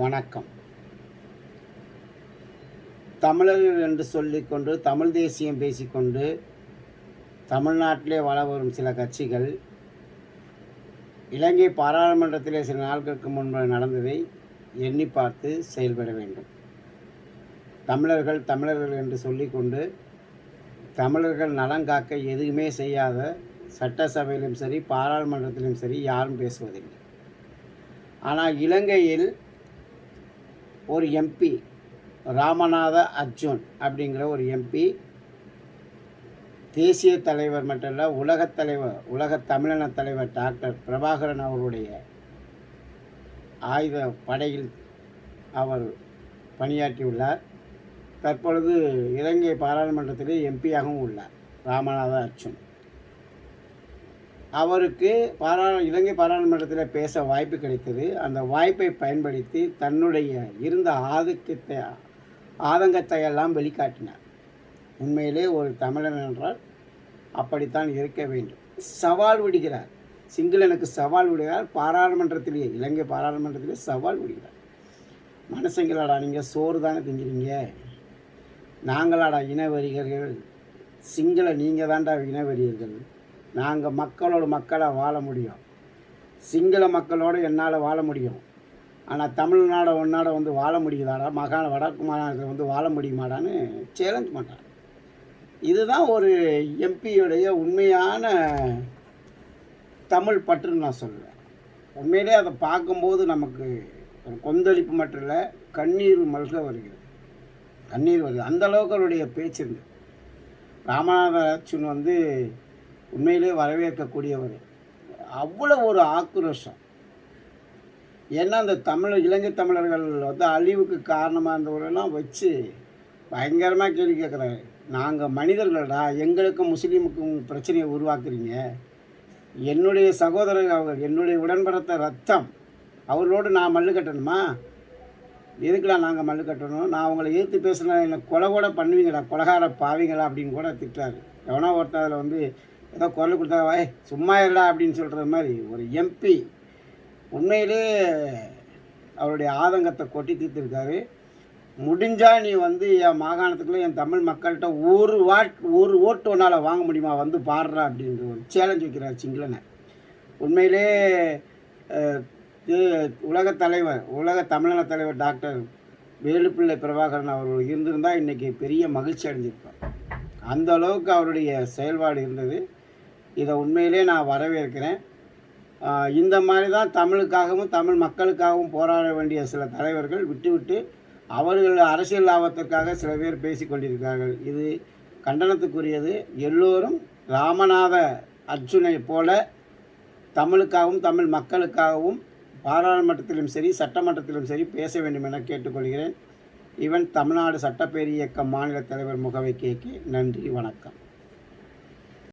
வணக்கம். தமிழர்கள் என்று சொல்லிக்கொண்டு தமிழ் தேசியம் பேசிக்கொண்டு தமிழ்நாட்டிலே வள வரும் சில கட்சிகள் இலங்கை பாராளுமன்றத்திலே சில நாட்களுக்கு முன்பு நடந்ததை எண்ணி பார்த்து செயல்பட வேண்டும். தமிழர்கள் தமிழர்கள் என்று சொல்லிக்கொண்டு தமிழர்கள் நலன் காக்க எதுவுமே செய்யாத சட்டசபையிலும் சரி பாராளுமன்றத்திலும் சரி யாரும் பேசுவதில்லை. ஆனால் இலங்கையில் ஒரு எம்பி ராமநாத அர்ஜுன் அப்படிங்கிற ஒரு எம்பி தேசிய தலைவர் மட்டும் இல்லை உலகத் தலைவர் உலக தமிழின தலைவர் டாக்டர் பிரபாகரன் அவருடைய ஆயுத படையில் அவர் பணியாற்றியுள்ளார் தற்பொழுது இலங்கை பாராளுமன்றத்திலே எம்பியாகவும் உள்ளார் ராமநாத அர்ஜுன். அவருக்கு பாரா இலங்கை பாராளுமன்றத்தில் பேச வாய்ப்பு கிடைத்தது. அந்த வாய்ப்பை பயன்படுத்தி தன்னுடைய இருந்த ஆதிக்கத்தை ஆதங்கத்தை எல்லாம் வெளிக்காட்டினார். உண்மையிலே ஒரு தமிழன் என்றால் அப்படித்தான் இருக்க வேண்டும். சவால் விடுகிறார். சிங்களனுக்கு சவால் விடுகிறார். பாராளுமன்றத்திலேயே இலங்கை பாராளுமன்றத்திலே சவால் விடுகிறார். மனுஷங்களாடா நீங்கள் சோறு தானே திங்கிறீங்க நாங்களாடா இனவெறிகர்கள் சிங்கள நீங்கள் தான்டா இனவரியர்கள் நாங்கள் மக்களோட மக்களாக வாழ முடியும். சிங்கள மக்களோடு என்னால் வாழ முடியும். ஆனால் தமிழ்நாட ஒன்னாட வந்து வாழ முடியுதாடா? மகாண வடக்கு மாநிலத்தில் வந்து வாழ முடியுமாடான்னு சேலஞ்ச் பண்ணுறாங்க இதுதான் ஒரு எம்பியுடைய உண்மையான தமிழ் பற்றுன்னு நான் சொல்லுவேன். உண்மையிலே அதை பார்க்கும்போது நமக்கு ஒரு கொந்தளிப்பு மட்டும் இல்லை கண்ணீர் மல்க வருகிறது. கண்ணீர் வருது. அந்தளவுக்கு அவருடைய பேச்சு இருந்தது ராமநாத அச்சுன் வந்து உண்மையிலே வரவேற்கக்கூடியவர். அவ்வளோ ஒரு ஆக்ரோஷம். ஏன்னா அந்த தமிழ் இலங்கை தமிழர்கள் வந்து அழிவுக்கு காரணமாக இருந்தவரெல்லாம் வச்சு பயங்கரமாக கேள்வி கேட்குறாரு நாங்கள் மனிதர்களடா எங்களுக்கும் முஸ்லீமுக்கும் பிரச்சனையை உருவாக்குறீங்க. என்னுடைய சகோதரர் அவர் என்னுடைய உடன்படத்த ரத்தம் அவர்களோடு நான் மல்லு கட்டணுமா? எதுக்குடா நாங்கள் மல்லு கட்டணும்? நான் அவங்கள எதிர்த்து பேசுனா என்னை கொலை கூட பண்ணுவீங்கடா கொலகார பாவீங்களா அப்படின்னு கூட திட்டாரு எவனோ ஒருத்தர் அதில் வந்து ஏதோ குரல் கொடுத்தா வாய் சும்மா இல்லா அப்படின்னு சொல்கிற மாதிரி ஒரு எம்பி உண்மையிலே அவருடைய ஆதங்கத்தை கொட்டி தீர்த்துருக்காரு. முடிஞ்சால் நீ வந்து என் மாகாணத்துக்குள்ளே என் தமிழ் மக்கள்கிட்ட ஒரு வாட் ஒரு ஓட்டு ஒன்றால் வாங்க முடியுமா? வந்து பாடுறா அப்படின்ற ஒரு சேலஞ்ச் வைக்கிறார் சிங்களனை. உண்மையிலே அஹ், உலக தலைவர் உலக தமிழின தலைவர் டாக்டர் வேலுப்பிள்ளை பிரபாகரன் அவர்கள் இருந்திருந்தால் இன்றைக்கி பெரிய மகிழ்ச்சி அடைஞ்சிருப்பார். அந்த அளவுக்கு அவருடைய செயல்பாடு இருந்தது. இதை உண்மையிலே நான் வரவேற்கிறேன். இந்த மாதிரி தான் தமிழுக்காகவும் தமிழ் மக்களுக்காகவும் போராட வேண்டிய சில தலைவர்கள் விட்டுவிட்டு அவர்கள் அரசியல் லாபத்திற்காக சில பேர் பேசி கொண்டிருக்கிறார்கள். இது கண்டனத்துக்குரியது. எல்லோரும் ராமநாத அர்ஜுனை போல தமிழுக்காகவும் தமிழ் மக்களுக்காகவும் பாராளுமன்றத்திலும் சரி சட்டமன்றத்திலும் சரி பேச வேண்டும் என கேட்டுக்கொள்கிறேன். இவன் தமிழ்நாடு சட்டப்பேரியக்க மாநில தலைவர் முகவை கேக்கு நன்றி வணக்கம்.